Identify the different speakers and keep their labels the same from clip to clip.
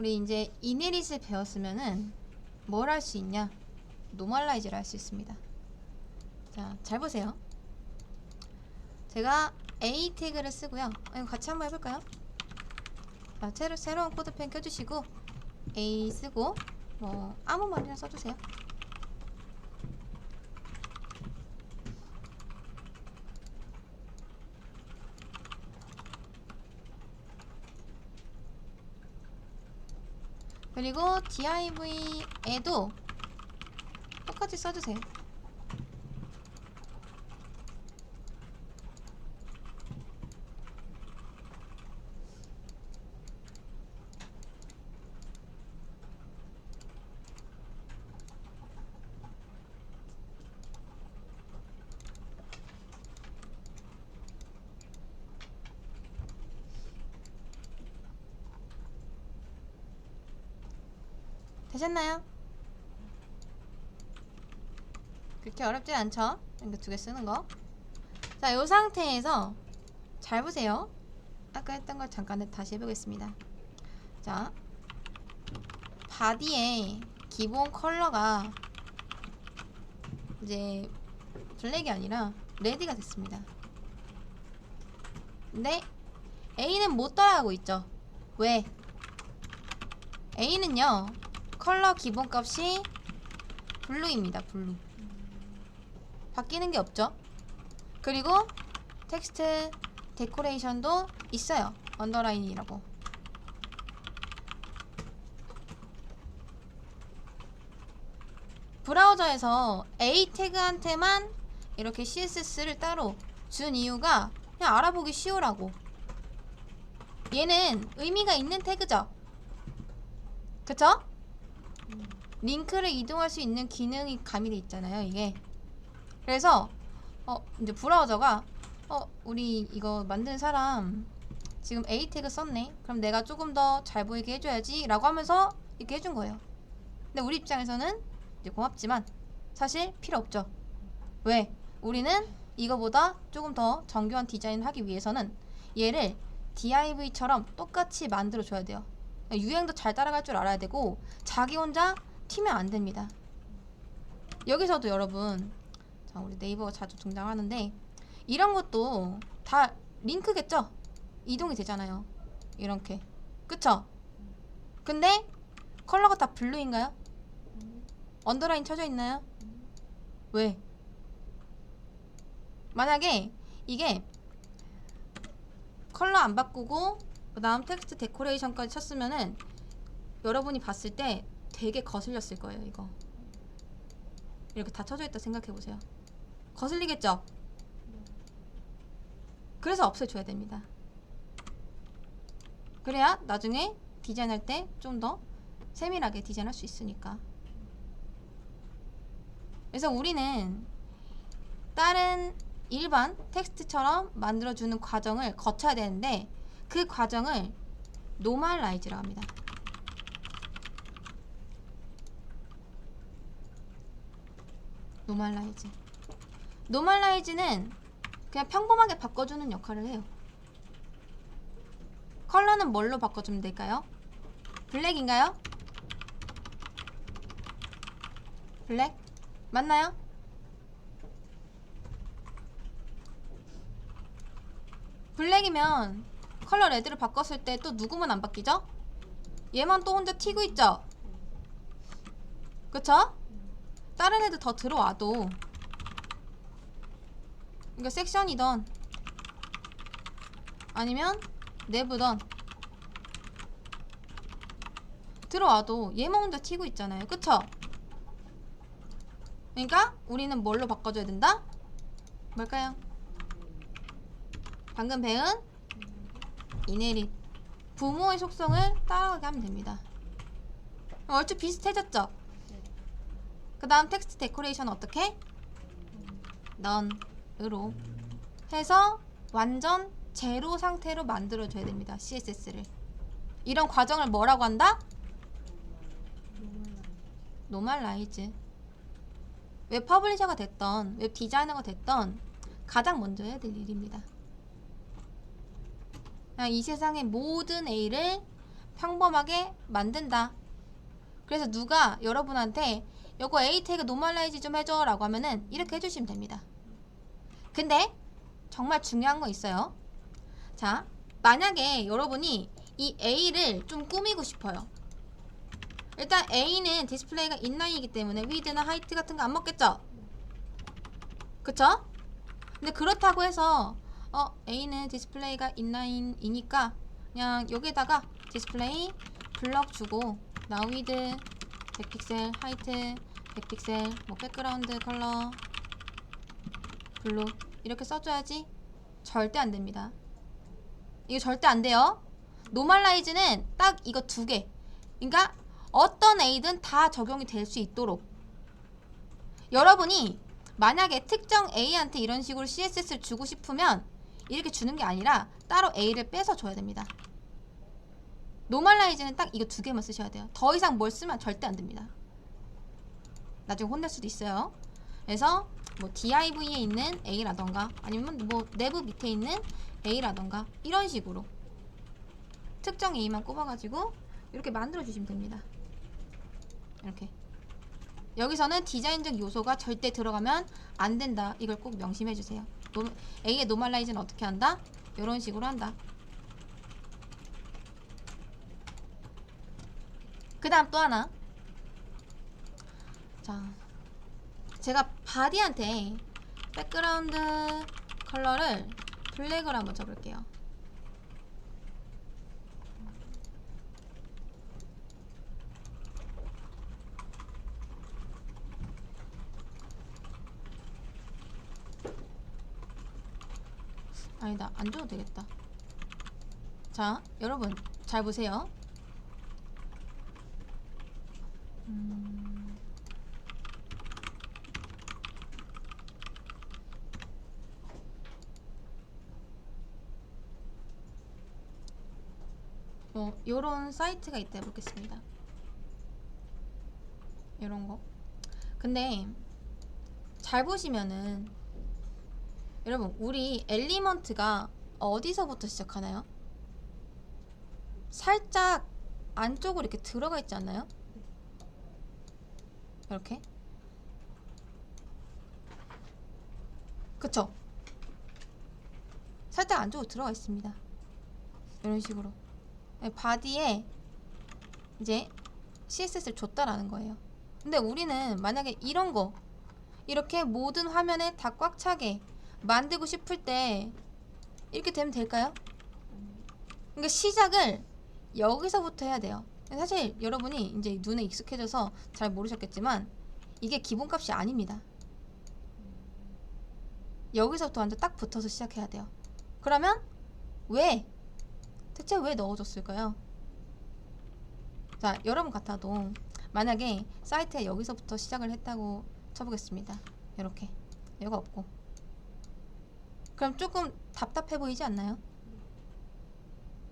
Speaker 1: 우리 이제 이네릿을 배웠으면은 뭘 할 수 있냐? 노멀라이즈를 할 수 있습니다. 자, 잘 보세요. 제가 A 태그를 쓰고요. 아, 이거 같이 한번 해볼까요? 자, 새로, 새로운 코드펜 껴주시고 A 쓰고 뭐 아무 말이나 써주세요. 그리고 div에도 똑같이 써주세요. 되셨나요? 그렇게 어렵진 않죠? 이거 두 개 쓰는 거. 자, 이 상태에서 잘 보세요. 아까 했던 걸 잠깐 다시 해보겠습니다. 자, 바디의 기본 컬러가 이제 블랙이 아니라 레드가 됐습니다. 근데 A는 못 따라가고 있죠. 왜? A는요 컬러 기본값이 블루입니다 블루. 바뀌는 게 없죠? 그리고 텍스트 데코레이션도 있어요 언더라인이라고. 브라우저에서 A 태그한테만 이렇게 CSS를 따로 준 이유가 그냥 알아보기 쉬우라고. 얘는 의미가 있는 태그죠? 그쵸? 링크를 이동할 수 있는 기능이 가미돼 있잖아요 이게. 그래서 어 이제 브라우저가 어 우리 이거 만든 사람 지금 A 태그 썼네. 그럼 내가 조금 더 잘 보이게 해줘야지 라고 하면서 이렇게 해준 거예요. 근데 우리 입장에서는 이제 고맙지만 사실 필요 없죠. 왜? 우리는 이거보다 조금 더 정교한 디자인을 하기 위해서는 얘를 DIV처럼 똑같이 만들어 줘야 돼요 유행도 잘 따라갈 줄 알아야 되고 자기 혼자 튀면 안 됩니다. 여기서도 여러분 자 우리 네이버가 자주 등장하는데 이런 것도 다 링크겠죠? 이동이 되잖아요. 이렇게 그쵸? 근데 컬러가 다 블루인가요? 언더라인 쳐져 있나요? 왜? 만약에 이게 컬러 안 바꾸고 그 다음 텍스트 데코레이션까지 쳤으면은 여러분이 봤을 때 되게 거슬렸을 거예요 이거. 이렇게 다 쳐져 있다 생각해 보세요. 거슬리겠죠? 그래서 없애줘야 됩니다. 그래야 나중에 디자인할 때 좀 더 세밀하게 디자인할 수 있으니까. 그래서 우리는 다른 일반 텍스트처럼 만들어주는 과정을 거쳐야 되는데 그 과정을 노멀라이즈라고 합니다. 노멀라이즈. 노멀라이즈는 그냥 평범하게 바꿔주는 역할을 해요. 컬러는 뭘로 바꿔주면 될까요? 블랙인가요? 블랙? 맞나요? 블랙이면 컬러 레드를 바꿨을 때 또 누구만 안 바뀌죠? 얘만 또 혼자 튀고 있죠? 그쵸? 다른 애들 더 들어와도 그러니까 섹션이던 아니면 내부던 들어와도 얘만 혼자 튀고 있잖아요 그쵸? 그러니까 우리는 뭘로 바꿔줘야 된다? 뭘까요? 방금 배운 이내릿 부모의 속성을 따라가게 하면 됩니다. 얼추 비슷해졌죠? 그 다음 텍스트 데코레이션 어떻게? 넌으로 해서 완전 제로 상태로 만들어줘야 됩니다. CSS를 이런 과정을 뭐라고 한다? 노멀라이즈 웹 퍼블리셔가 됐던 웹 디자이너가 됐던 가장 먼저 해야 될 일입니다. 이 세상의 모든 A를 평범하게 만든다. 그래서 누가 여러분한테 요거 A 태그 노멀라이즈 좀 해줘 라고 하면은 이렇게 해주시면 됩니다. 근데 정말 중요한 거 있어요. 자, 만약에 여러분이 이 A를 좀 꾸미고 싶어요. 일단 A는 디스플레이가 인라인이기 때문에 위드나 하이트 같은 거 안 먹겠죠? 그쵸? 근데 그렇다고 해서 어 A는 디스플레이가 인라인이니까 그냥 여기다가 디스플레이 블럭 주고 나 위드 100픽셀 하이트 100픽셀 뭐 백그라운드 컬러 블루 이렇게 써줘야지 절대 안 됩니다. 이거 절대 안 돼요. 노멀라이즈는 딱 이거 두 개. 그러니까 어떤 A든 다 적용이 될 수 있도록 여러분이 만약에 특정 A한테 이런 식으로 CSS를 주고 싶으면 이렇게 주는 게 아니라 따로 A를 빼서 줘야 됩니다. 노멀라이즈는 딱 이거 두 개만 쓰셔야 돼요. 더 이상 뭘 쓰면 절대 안 됩니다. 나중에 혼날 수도 있어요. 그래서 뭐 DIV에 있는 A라던가 아니면 뭐 내부 밑에 있는 A라던가 이런 식으로 특정 A만 꼽아가지고 이렇게 만들어 주시면 됩니다. 이렇게 여기서는 디자인적 요소가 절대 들어가면 안 된다. 이걸 꼭 명심해 주세요. 노, A의 노멀라이즈는 어떻게 한다? 이런 식으로 한다. 그 다음 또 하나. 자, 제가 바디한테 백그라운드 컬러를 블랙으로 한번 줘볼게요. 아니다 안 줘도 되겠다. 자 여러분 잘 보세요. 음. 뭐 요런 사이트가 있다 해보겠습니다. 요런 거. 근데 잘 보시면은 여러분 우리 엘리먼트가 어디서부터 시작하나요? 살짝 안쪽으로 이렇게 들어가 있지 않나요? 이렇게 그쵸? 살짝 안쪽으로 들어가 있습니다 이런 식으로 네, 바디에 이제 CSS를 줬다라는 거예요 근데 우리는 만약에 이런 거 이렇게 모든 화면에 다 꽉 차게 만들고 싶을 때 이렇게 되면 될까요? 그러니까 시작을 여기서부터 해야 돼요. 사실 여러분이 이제 눈에 익숙해져서 잘 모르셨겠지만 이게 기본값이 아닙니다. 여기서부터 완전 딱 붙어서 시작해야 돼요. 그러면 왜? 대체 왜 넣어줬을까요? 자, 여러분 같아도 만약에 사이트에 여기서부터 시작을 했다고 쳐보겠습니다. 이렇게 여가 없고 그럼 조금 답답해 보이지 않나요?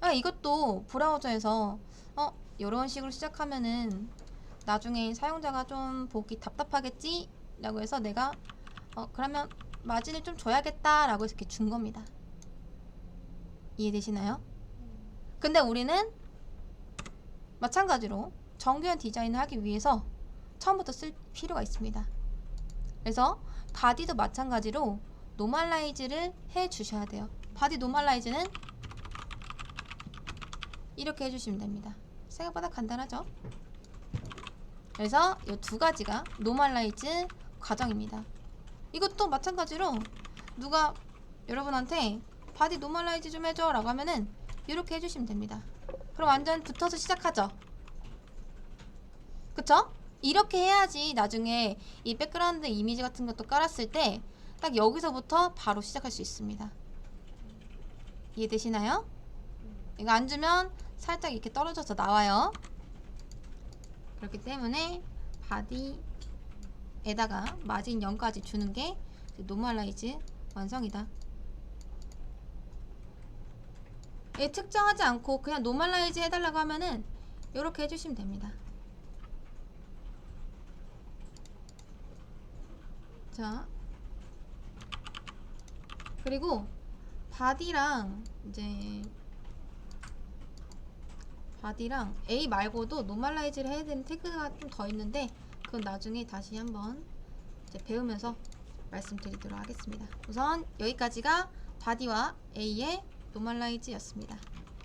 Speaker 1: 아, 이것도 브라우저에서 어, 이런 식으로 시작하면은 나중에 사용자가 좀 보기 답답하겠지? 라고 해서 내가 어, 그러면 마진을 좀 줘야겠다 라고 이렇게 준 겁니다. 이해되시나요? 근데 우리는 마찬가지로 정교한 디자인을 하기 위해서 처음부터 쓸 필요가 있습니다. 그래서 바디도 마찬가지로 노멀라이즈를 해 주셔야 돼요. 바디 노멀라이즈는 이렇게 해주시면 됩니다. 생각보다 간단하죠? 그래서 이 두 가지가 노멀라이즈 과정입니다. 이것도 마찬가지로 누가 여러분한테 바디 노멀라이즈 좀 해줘 라고 하면은 이렇게 해주시면 됩니다. 그럼 완전 붙어서 시작하죠? 그쵸? 이렇게 해야지 나중에 이 백그라운드 이미지 같은 것도 깔았을 때 딱 여기서부터 바로 시작할 수 있습니다. 이해되시나요? 이거 안 주면 살짝 이렇게 떨어져서 나와요. 그렇기 때문에 바디에다가 마진 0까지 주는 게 노멀라이즈 완성이다. 얘 특정하지 않고 그냥 노멀라이즈 해달라고 하면은 이렇게 해주시면 됩니다. 자 그리고 바디랑 이제 바디랑 A 말고도 노멀라이즈를 해야 되는 태그가 좀 더 있는데 그건 나중에 다시 한번 이제 배우면서 말씀드리도록 하겠습니다. 우선 여기까지가 바디와 A의 노멀라이즈였습니다.